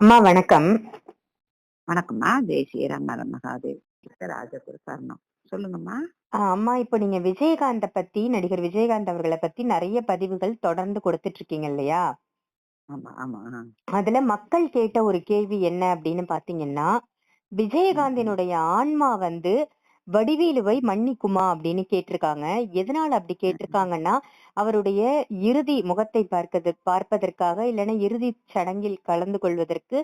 அம்மா வணக்கம். வணக்கம்மா. ஜெய் ஸ்ரீராம் ஹர மகாதேவ். ராஜகுரு சரணம். சொல்லுங்கம்மா. அம்மா இப்ப நீங்க விஜயகாந்த பத்தி, நடிகர் விஜயகாந்த் அவர்கள பத்தி நெறைய பதிவுகள் தொடர்ந்து குடுத்துட்டு இருக்கீங்க இல்லையா? ஆமா, ஆமா. அதுல மக்கள் கேட்ட ஒரு கேள்வி என்ன அப்படின்னு பாத்தீங்கன்னா. விஜயகாந்தினுடைய ஆன்மா வந்து வடிவேலுவை மன்னிக்குமா அப்படின்னு கேட்டிருக்காங்க. எதனால அப்படி கேட்டிருக்காங்கன்னா, அவருடைய இறுதி முகத்தை பார்க்கது பார்ப்பதற்காக இல்லன்னா இறுதி சடங்கில் கலந்து கொள்வதற்கு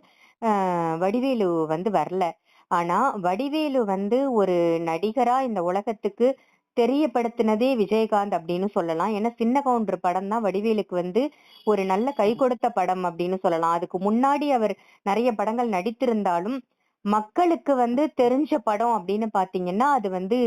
வடிவேலு வந்து வரல. ஆனா வடிவேலு வந்து ஒரு நடிகரா இந்த உலகத்துக்கு தெரியப்படுத்தினதே விஜயகாந்த் அப்படின்னு சொல்லலாம். ஏன்னா சின்ன கவுண்டர் படம் தான் வடிவேலுக்கு வந்து ஒரு நல்ல கை கொடுத்த படம் அப்படின்னு சொல்லலாம். அதுக்கு முன்னாடி அவர் நிறைய படங்கள் நடித்திருந்தாலும், மக்களுக்கு வந்து தெரிஞ்ச படம் அப்படின்னு பாத்தீங்கன்னா, அது வந்து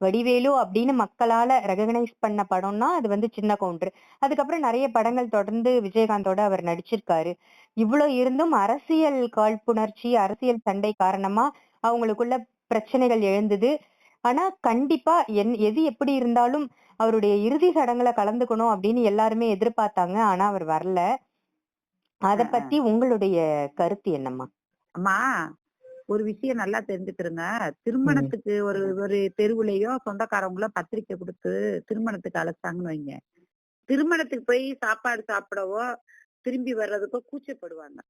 வடிவேலு அப்படின்னு மக்களால ரெகக்னைஸ் பண்ண படம்னா, அது வந்து சின்ன கவுண்டர். அதுக்கப்புறம் நெறைய படங்கள் தொடர்ந்து விஜயகாந்தோட அவர் நடிச்சிருக்காரு. இவ்ளோ இருந்தும் அரசியல் காழ்ப்புணர்ச்சி, அரசியல் சண்டை காரணமா அவங்களுக்குள்ள பிரச்சனைகள் எழுந்தது. ஆனா கண்டிப்பா என் எது எப்படி இருந்தாலும் அவருடைய இறுதி சடங்குல கலந்துக்கணும் அப்படின்னு எல்லாருமே எதிர்பார்த்தாங்க. ஆனா அவர் வரல. அத. பத்தி உங்களுடைய கருத்து என்னம்மா? அம்மா, ஒரு விஷயம் நல்லா தெரிஞ்சுக்கிறங்க. திருமணத்துக்கு ஒரு ஒரு தெருவுலயோ சொந்தக்காரவங்களோ பத்திரிக்கை குடுத்து திருமணத்துக்கு அழைச்சாங்கன்னு வைங்க. திருமணத்துக்கு போய் சாப்பாடு சாப்பிடவோ, திரும்பி வர்றதுக்கோ கூச்சப்படுவாங்க.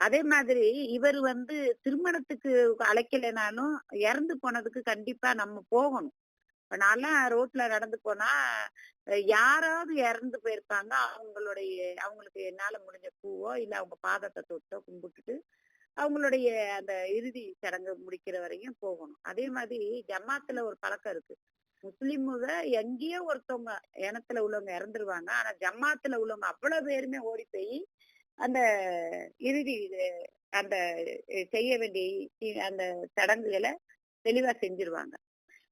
அதே மாதிரி இவரு வந்து திருமணத்துக்கு அழைக்கலைனாலும், இறந்து போனதுக்கு கண்டிப்பா நம்ம போகணும். இப்ப நான்லாம் ரோட்ல நடந்து போனா, யாராவது இறந்து போயிருப்பாங்க. அவங்களுடைய அவங்களுக்கு என்னால முடிஞ்ச பூவோ, இல்ல அவங்க பாதத்த தொட்டோ கும்பிட்டுட்டு, அவங்களுடைய அந்த இறுதி சடங்கு முடிக்கிற வரையும் போகணும். அதே மாதிரி ஜமாத்துல ஒரு பழக்கம் இருக்கு. முஸ்லிமுக எங்கேயோ ஒருத்தவங்க இனத்துல உள்ளவங்க இறந்துருவாங்க. ஆனா ஜமாத்துல உள்ளவங்க அவ்வளவு பேருமே ஓடி போய் அந்த இறுதி அந்த செய்ய வேண்டிய அந்த சடங்குகளை தெளிவா செஞ்சுருவாங்க.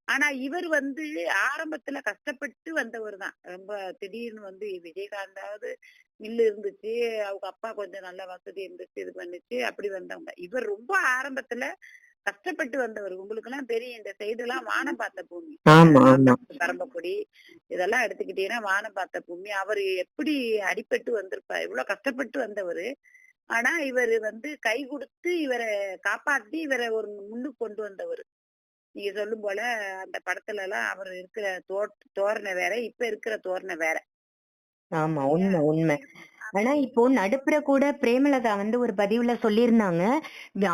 ஆனா இவர் வந்து ஆரம்பத்துல கஷ்டப்பட்டு வந்தவர் தான். ரொம்ப திடீர்னு வந்து விஜயகாந்தாவது மில்லு இருந்துச்சு. அவங்க அப்பா கொஞ்சம் நல்ல வசதி இருந்துச்சு. இது பண்ணுச்சு. அப்படி வந்தவங்க. இவர் ரொம்ப ஆரம்பத்துல கஷ்டப்பட்டு வந்தவர். உங்களுக்கெல்லாம் தெரியும். இந்த சைடுலாம் வானம் பார்த்த பூமி. பரம்பக்குடி இதெல்லாம் எடுத்துக்கிட்டீங்கன்னா, வானம் பார்த்த பூமி. அவரு எப்படி அடிபட்டு வந்திருப்பார். எவ்வளோ கஷ்டப்பட்டு வந்தவரு. ஆனா இவரு வந்து கை குடுத்து இவர காப்பாத்தி இவர ஒரு முன்னுக்கு கொண்டு வந்தவரு. நீங்க சொல்லும் போல அந்த படத்துலலாம் அவர் இருக்கிற தோட் தோரணை வேற, இப்ப இருக்கிற தோரணை வேற. ஆமா. உண்ம, உண்ம. ஆனா இப்போ நடுப்புற கூட பிரேமலதா வந்து ஒரு பதிவுல சொல்லியிருந்தாங்க.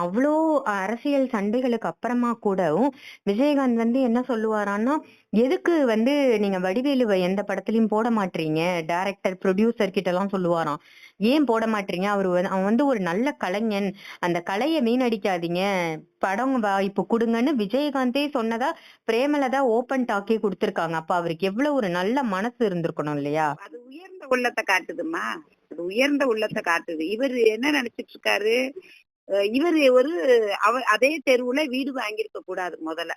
அவ்ளோ அரசியல் சண்டைகளுக்கு அப்புறமா கூடவும், விஜயகாந்த் வந்து என்ன சொல்லுவாரான்னா, எதுக்கு வந்து நீங்க வடிவேலுவ எந்த படத்துலயும் போட மாட்றீங்க? டைரக்டர், புரொடியூசர் கிட்டலாம் சொல்லுவாராம். ஏன் போட மாட்றீங்க? அவரு அவன் வந்து ஒரு நல்ல கலைஞன். அந்த கலையை வீணடிக்காதீங்க. படம் வாய்ப்பு குடுங்கன்னு விஜயகாந்தே சொன்னதா பிரேமலதா ஓபன் டாக்கே குடுத்திருக்காங்க. அப்ப அவருக்கு எவ்வளவு ஒரு நல்ல மனசு இருந்திருக்கணும் இல்லையா? அது உயர்ந்த உள்ளத்தை காட்டுதும்மா. அது உயர்ந்த உள்ளத்தை காட்டுது. இவரு என்ன நினைச்சிட்டு இருக்காரு, இவர் இவரு ஒரு அவ அதே தெருவுல வீடு வாங்கியிருக்க கூடாது முதல்ல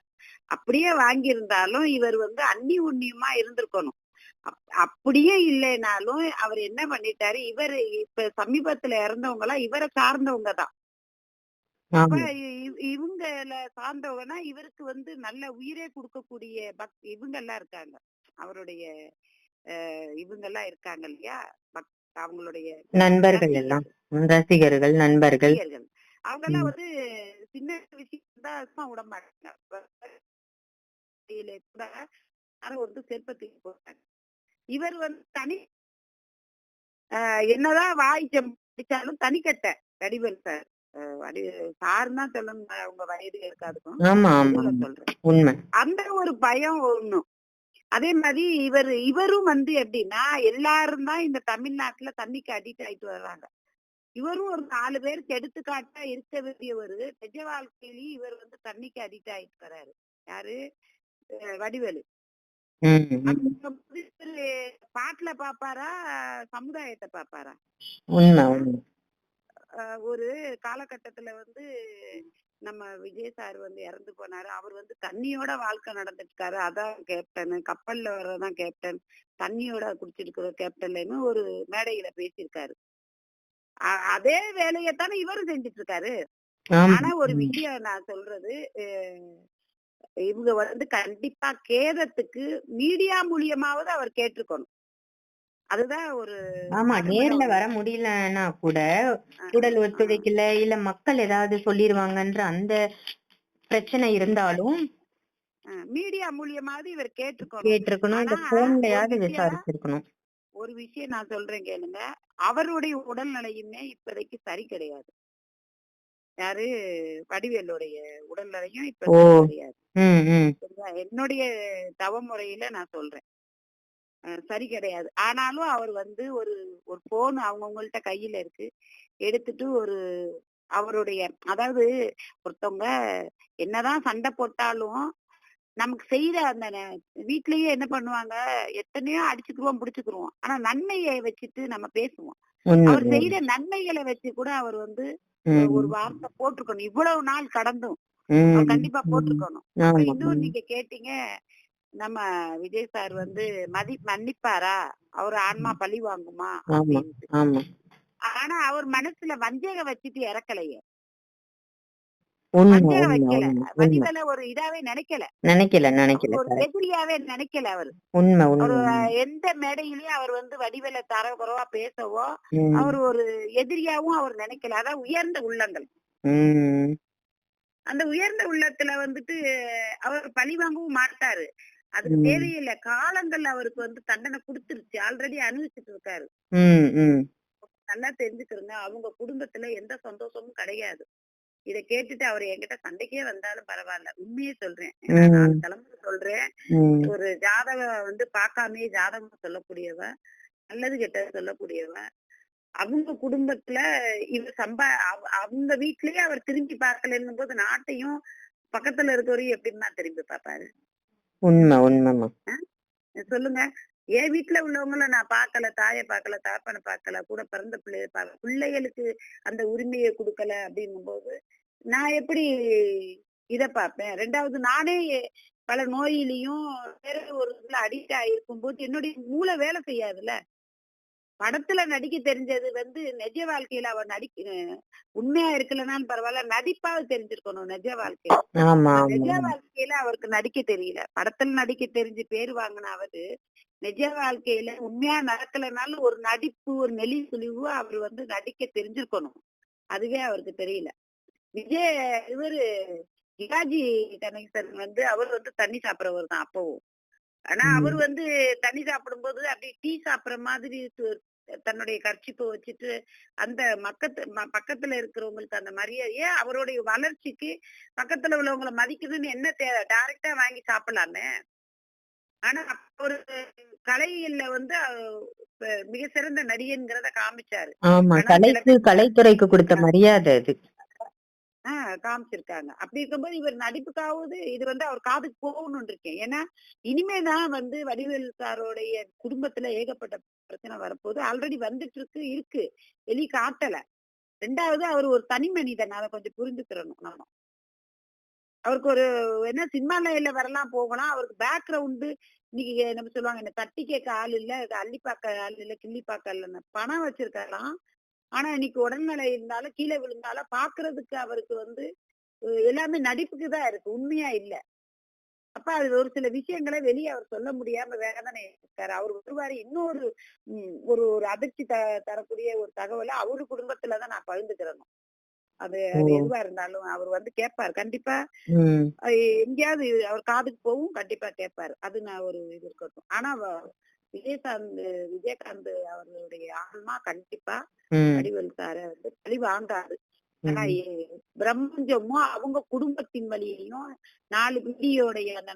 அப்படியே வாங்கியிருந்தாலும் இவர் வந்து அன்னி அந்நியுன்னியமா இருந்திருக்கணும். அப் அப்படியே இல்லைனாலும் அவர் என்ன பண்ணிட்டாரு, இவரு இப்ப சமீபத்துல இறந்தவங்கலாம் இவர சார்ந்தவங்க தான். அப்ப ஆமா. இவ் இவுங்கள சார்ந்தவங்கன்னா, இவருக்கு வந்து நல்ல உயிரே குடுக்கக்கூடிய பக் இவுங்கலாம் இருக்காங்க. அவருடைய அ இவுங்கலாம் இருக்காங்க இல்லையா? பக் அவங்களுடைய நண்பர்கள் எல்லாம். ரசிகர்கள், நண்பர்கள். ரசிகர்கள். அவங்கலாம் ம். வந்து சின்ன விஷயம் தான் விடமாட்டாங்க. வண்டியில கூட யாரும் வந்து செருப்ப தூக்கி போட்டாங்க. இவர் வந்து தனி என்னதான் வாய் அடிச்சாலும் தனிக்கட்ட வடிவேலு சார். சார்ன்னு தான் சொல்லணும். அவங்க வயது இருக்காதுக்கும். அந்த ஒரு பயம் ஒண்ணு. அதே மாரி இவரு இவரும் வந்து எப்படின்னா, எல்லாரும் தான் இந்த தமிழ்நாட்டுல தண்ணிக்கு அடிக்ட் ஆயிட்டு வர்றாங்க. இவரும் ஒரு 4 பேருக்கு எடுத்துக்காட்டா இருக்க வேண்டியவரு, நிஜ வாழ்க்கையிலயும் இவர் வந்து தண்ணிக்கு அடிக்ட் ஆயிட்டு வர்றாரு. யாரு? வடிவேலு. ம், ம். அப்படிங்கும்போது இவரு பாட்டுல பாப்பாரா? சமுதாயத்த பாப்பாரா? ஒரு காலகட்டத்துல வந்து நம்ம விஜய் சார் வந்து இறந்து போனாரு. அவர் வந்து தண்ணியோட வாழ்க்கை நடந்துட்டுருக்காரு. அதான் கேப்டனு. கப்பல்ல வர்றதுதான் கேப்டன். தண்ணியோட குடிச்சிருக்கிற கேப்டன்லன்னு ஒரு மேடையில பேசியிருக்காரு. அதே வேலையத்தானே இவரும் செஞ்சுட்டு இருக்காரு. ஆனா ஒரு. விஷயம் நான் சொல்றது, இவங்க வந்து கண்டிப்பா கேதத்துக்கு மீடியா மூலியமாவது அவர் கேட்டுருக்கணும். அதுதான் ஒரு ஆமா நேர்ல வர முடியலன்னா கூட உடல் ஒத்துழைக்கல இல்ல மக்கள் ஏதாவது சொல்லிருவாங்கன்ற அந்த பிரச்சனை இருந்தாலும் மீடியா மூலியமாவது இவர் கேட்டிருக்கணும். கேட்டிருக்கணும். ஆனா, போன்லயாவது விசாரிச்சிருக்கணும் ஒரு விஷயம் நான் சொல்றேன் கேளுங்க. அவருடைய உடல்நிலையுமே இப்போதைக்கு சரி கிடையாது. யாரு? வடிவேலுடைய உடல்நிலையும் இப்ப கிடையாது? என்னுடைய தவமுறையில நான் சொல்றேன். சரி கிடையாது. ஆனாலும் அவர் வந்து ஒரு ஒரு போன் அவங்கவுங்கள்ட்ட கையில இருக்கு. எடுத்துட்டு ஒரு அவருடைய அதாவது ஒருத்தவங்க என்னதான் சண்டை போட்டாலும் நமக்கு செய்யற அந்த வீட்லயே என்ன பண்ணுவாங்க? எத்தனையோ அடிச்சுக்குருவோம் பிடிச்சுக்குருவோம். ஆனா நன்மையை வச்சுட்டு நம்ம பேசுவோம். அவர் செய்யற நன்மைகளை வச்சு கூட அவர் வந்து ஒரு வார்த்தை போட்டிருக்கணும். இவ்வளவு நாள் கடந்தும். கண்டிப்பா. போட்டிருக்கணும். இன்னும். நீங்க கேட்டீங்க. நம்ம விஜய் சார் வந்து மதி மன்னிப்பாரா? அவர் ஆன்மா பழி வாங்குமா? ஆனா அவர் மனசுல வஞ்சகம் வச்சுட்டு இறக்கலையே. வைக்கல. வடிவேல ஒரு இதாவே நினைக்கல. நினைக்கல நினைக்கல ஒரு. எதிரியாவே நினைக்கல அவர். உண்மை அவர் உண்மை. எந்த மேடையிலயும் அவர் வந்து வடிவேல தர குறைவா பேசவோ அவர் ஒரு எதிரியாவும் அவர் நினைக்கல. அதான் உயர்ந்த உள்ளங்கள். அந்த உயர்ந்த உள்ளத்துல வந்துட்டு அவர் பழி வாங்கவும் மாட்டாரு. அதுக்கு. தேவையில்லை. காலங்கள் அவருக்கு வந்து தண்டனை கொடுத்துருச்சு. ஆல்ரெடி அனுபவிச்சுட்டு இருக்காரு. நல்லா தெரிஞ்சுக்கிறங்க அவங்க குடும்பத்துல எந்த சந்தோஷமும் கிடையாது. இத கேட்டுட்டு அவர் என்கிட்ட சண்டைக்கே வந்தாலும் பரவாயில்ல. உண்மையே சொல்றேன். நான் தலைமுறை சொல்றேன். ஒரு ஜாதகம் வந்து பார்க்காமயே ஜாதகம் சொல்லக்கூடியவ நல்லது கெட்டது சொல்லக்கூடியவ அவங்க குடும்பத்துல இவர் சம்பா அவ- அவங்க வீட்லயே அவர் திரும்பி பார்க்கலன்னும் போது நாட்டையும் பக்கத்துல இருக்கவரையும் எப்படின்னா திரும்பி பார்ப்பாரு? உண்மை உண்மைமா சொல்லுங்க. என் வீட்டுல உள்ளவங்கள நான் பார்க்கல தாயை பார்க்கல தாப்பனை பார்க்கல கூட பிறந்த பிள்ளைய பார்க்கல பிள்ளைகளுக்கு அந்த உரிமையை கொடுக்கல அப்படின்னும் போது நான் எப்படி இத பார்ப்பேன்? ரெண்டாவது நானே பல நோயிலையும் வேற ஒரு இதுல அடிக்ட் ஆயிருக்கும் போது என்னுடைய மூளை வேலை செய்யாதுல்ல. படத்துல நடிக்க தெரிஞ்சது வந்து நிஜ வாழ்க்கையில அவர் நடிக்க உண்மையா இருக்கலனாலும் பரவாயில்ல நடிப்பாவது தெரிஞ்சிருக்கணும் நிஜ வாழ்க்கையில. நிஜ வாழ்க்கையில அவருக்கு நடிக்க தெரியல. படத்துல நடிக்க தெரிஞ்சு பேர் வாங்கின அவரு நிஜ வாழ்க்கையில உண்மையா நடக்கலைனாலும் ஒரு நடிப்பு ஒரு நெளி சுழிவு அவர் வந்து நடிக்க தெரிஞ்சிருக்கணும். அதுவே அவருக்கு தெரியல. விஜய் இவரு சிவாஜி கணேசன் வந்து அவர் வந்து தண்ணி சாப்பிடுறவர் தான் அப்பவும். ஆனா. அவர் வந்து தண்ணி சாப்பிடும்போது அப்படியே டீ சாப்பிடுற மாதிரி தன்னுடைய கர்ச்சிப்பை வச்சுட்டு அந்த மக்கத்து பக்கத்துல இருக்கிறவங்களுக்கு அந்த மரியாதையே அவருடைய வளர்ச்சிக்கு பக்கத்துல உள்ளவங்களை மதிக்கணும்னு என்ன தேவை டைரக்டா வாங்கி சாப்பிடலாமே? ஆனா ஒரு கலையில வந்து மிக சிறந்த நடிகன்கிறத காமிச்சாரு. ஆமா கலைக்கு கலைத்துறைக்கு கொடுத்த மரியாதை அது. ஆஹ் காமிச்சிருக்காங்க. அப்படி இருக்கும்போது இவர் நடிப்புக்காவது இது வந்து அவர் காதுக்கு போகணும்னு இருக்கேன் ஏன்னா இனிமேதான் வந்து வடிவேல் சாரோடைய குடும்பத்துல ஏகப்பட்ட பிரச்சனை வரப்போகுது. ஆல்ரெடி வந்துட்டு இருக்கு. இருக்கு வெளி காட்டல. ரெண்டாவது அவர் ஒரு தனி மனிதன். அதை கொஞ்சம் புரிஞ்சுக்கிறணும் நம்ம. அவருக்கு ஒரு என்ன சினிமால வரலாம் போகலாம். அவருக்கு பேக்ரவுண்டு இன்னைக்கு நம்ம சொல்லுவாங்க என்ன தட்டி கேட்க ஆள் இல்ல அள்ளி பார்க்க ஆள் இல்ல கிள்ளி பார்க்க இல்லைன்னு பணம் வச்சிருக்கலாம் ஆனா இன்னைக்கு உடல்நிலை இருந்தாலும் கீழே விழுந்தாலும் பாக்குறதுக்கு அவருக்கு வந்து எல்லாமே நடிப்புக்கு தான் இருக்கு. உண்மையா இல்ல. அப்ப அது ஒரு சில விஷயங்களை வெளியே அவர் சொல்ல முடியாம வேதனை இருக்காரு. அவர் ஒருவாரு இன்னொரு ஒரு ஒரு அதிர்ச்சி த தரக்கூடிய ஒரு தகவலை அவரு குடும்பத்துலதான் நான் பகிர்ந்துக்கிறேன். அது. எதுவா இருந்தாலும் அவர் வந்து கேட்பாரு கண்டிப்பா எங்கேயாவது அவர் காதுக்கு போகும் கண்டிப்பா கேட்பாரு அது நான் ஒரு இது இருக்கட்டும். ஆனா விஜயகாந்த் விஜயகாந்த் அவர்களுடைய ஆன்மா கண்டிப்பா வடிவேல் சார வந்து பழி வாங்காது ஆனா பிரம்மஞ்சமும் அவங்க குடும்பத்தின் வழியையும் நாலு பிடியோடைய அந்த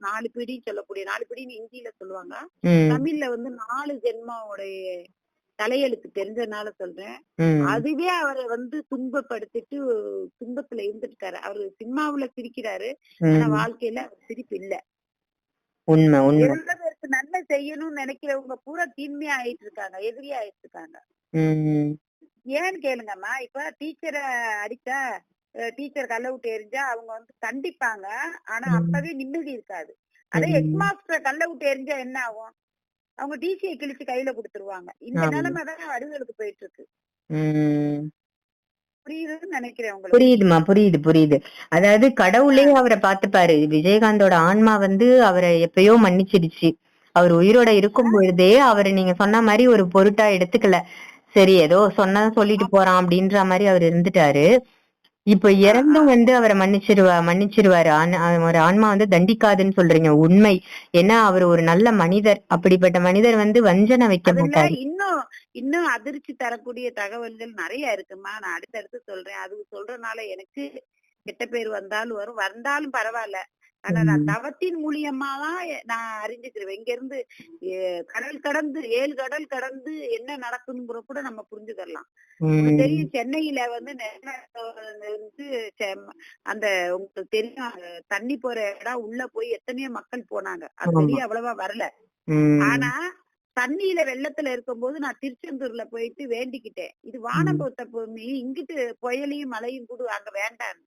நாலு பிடி சொல்லக்கூடிய நாலு பிடின்னு இந்தியில சொல்லுவாங்க. தமிழ்ல வந்து நாலு ஜென்மாவுடைய தலையெழுத்து தெரிஞ்சதுனால சொல்றேன். அதுவே அவரை வந்து துன்பப்படுத்திட்டு துன்பத்துல இருந்துட்டாரு அவரு சினிமாவுல சிரிக்கிறாரு. ஆனா. வாழ்க்கையில அவர் சிரிப்பு இல்ல. உண்மை உண்மை. நன்மை செய்யணும்னு நினைக்கிறவங்க பூரா தீன்மையா ஆயிட்டு இருக்காங்க எதிரியா ஆயிட்டு இருக்காங்க ஏன்னு கேளுங்கம்மா. இப்ப டீச்சரை அடிச்சா டீச்சர் கல்ல விட்டு எரிஞ்சா அவங்க வந்து கண்டிப்பாங்க. ஆனா. அப்பவே நிம்மதி இருக்காது. அதே. ஹெட் மாஸ்டர் கல்ல விட்டு எரிஞ்சா என்ன ஆகும்? அவங்க டிசியை கிழிச்சு கையில கொடுத்துருவாங்க. இந்த. நிலைமை தான் வடிவேலுக்கு போயிட்டு இருக்கு புரியுதுமா புரியுது புரியுது. அதாவது கடவுளே அவரை பார்த்துப்பாரு. விஜயகாந்தோட ஆன்மா வந்து அவரை எப்பயோ மன்னிச்சிடுச்சு. அவர் உயிரோட இருக்கும் பொழுதே அவர் நீங்க சொன்ன மாதிரி ஒரு பொருட்டா எடுத்துக்கல. சரி ஏதோ சொன்னா சொல்லிட்டு போறான் அப்படின்ற மாதிரி அவர் இருந்துட்டாரு. இப்ப இறந்தும் வந்து அவரை மன்னிச்சிருவா மன்னிச்சிருவாரு. ஆனா ஒரு ஆன்மா வந்து தண்டிக்காதுன்னு சொல்றீங்க. உண்மை. ஏன்னா அவர் ஒரு நல்ல மனிதர். அப்படிப்பட்ட மனிதர் வந்து வஞ்சனை வைக்க மாட்டாரு. இன்னும் இன்னும் அதிர்ச்சி தரக்கூடிய தகவல்கள் நிறைய இருக்குமா? நான் அடுத்தடுத்து சொல்றேன். அது சொல்றதுனால எனக்கு கெட்ட பேர் வந்தாலும் வரும். வந்தாலும் பரவாயில்ல. ஆனா நான். தவத்தின் மூலியமா தான் நான் அறிஞ்சுக்கிறேன் இங்க இருந்து கடல் கடந்து ஏழு கடல் கடந்து என்ன நடக்குங்கிற கூட நம்ம புரிஞ்சுக்கலாம் தெரியும் சென்னையில வந்து வந்து அந்த உங்களுக்கு தெரியும் தண்ணி போற இடம் உள்ள போய் எத்தனையோ மக்கள் போனாங்க. அது. வெளியே அவ்வளவா வரல. ஆனா தண்ணியில வெள்ளத்துல இருக்கும்போது நான் திருச்செந்தூர்ல போயிட்டு வேண்டிக்கிட்டேன். இது வானம்பொத்த பூமி இங்கிட்டு புயலையும் மழையும் கூட அங்க வேண்டாம்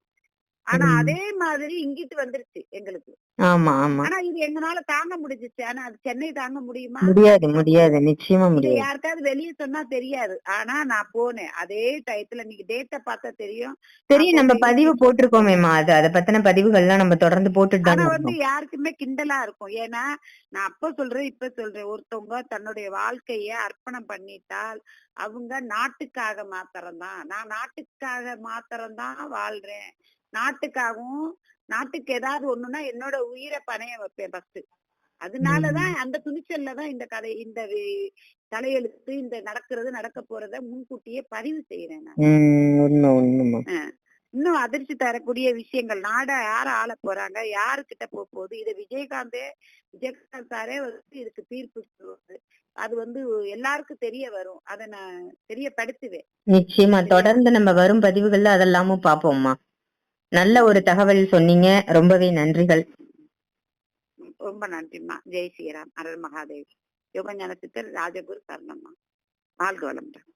ஆனா. அதே மாதிரி இங்கிட்டு வந்துருச்சு எங்களுக்கு. ஆமா ஆமா. ஆனா இது எங்கனால தாங்க முடிஞ்சிச்சு. ஆனா அது சென்னை தாங்க முடியுமா? முடியாது முடியாது. நிச்சயமா முடியாது. யாருக்காவது வெளியே சொன்னா தெரியாது. ஆனா நான் போனேன். அதே டயத்துல நீங்க டேட்டா பார்த்தா தெரியும். தெரியும். நம்ம பதிவு போட்டிருக்கோமேமா அது அதை பத்தின பதிவுகள்லாம் நம்ம தொடர்ந்து போட்டுட்டு ஆனா வந்து யாருக்குமே கிண்டலா இருக்கும். ஏன்னா நான் அப்ப சொல்றேன் இப்ப சொல்றேன். ஒருத்தவங்க தன்னுடைய வாழ்க்கைய அர்ப்பணம் பண்ணிட்டால் அவங்க நாட்டுக்காக மாத்திரம்தான். நான் நாட்டுக்காக மாத்திரம்தான் வாழ்றேன். நாட்டுக்காகவும் நாட்டுக்கு ஏதாவது ஒண்ணுன்னா என்னோட உயிரை பணைய வைப்பேன் ஃபர்ஸ்ட் அதனாலதான் அந்த துணிச்சல்ல தான் இந்த கதை இந்த தலையெழுத்து இந்த நடக்கிறது நடக்க போறத முன்கூட்டியே பதிவு செய்யறேன் நான். இன்னும் அதிர்ச்சி தரக்கூடிய விஷயங்கள் நாட யார ஆள போறாங்க யாருக்கிட்ட போக போகுது? இதை விஜயகாந்தே விஜயகாந்த் சாரே வந்து இதுக்கு தீர்ப்பு அது வந்து எல்லாருக்கும் தெரிய வரும். அதை நான் தெரியப்படுத்துவேன். நிச்சயமா. தொடர்ந்து நம்ம வரும் பதிவுகள்ல அதெல்லாமும் பாப்போம்மா நல்ல ஒரு தகவல் சொன்னீங்க. ரொம்பவே நன்றிகள். ரொம்ப நன்றிம்மா. ஜெய் ஸ்ரீராம். அருள் மகாதேவி. யோகஞான சித்தர் ராஜகுரு சரணம்மா. வாழ்க வளமுடன்.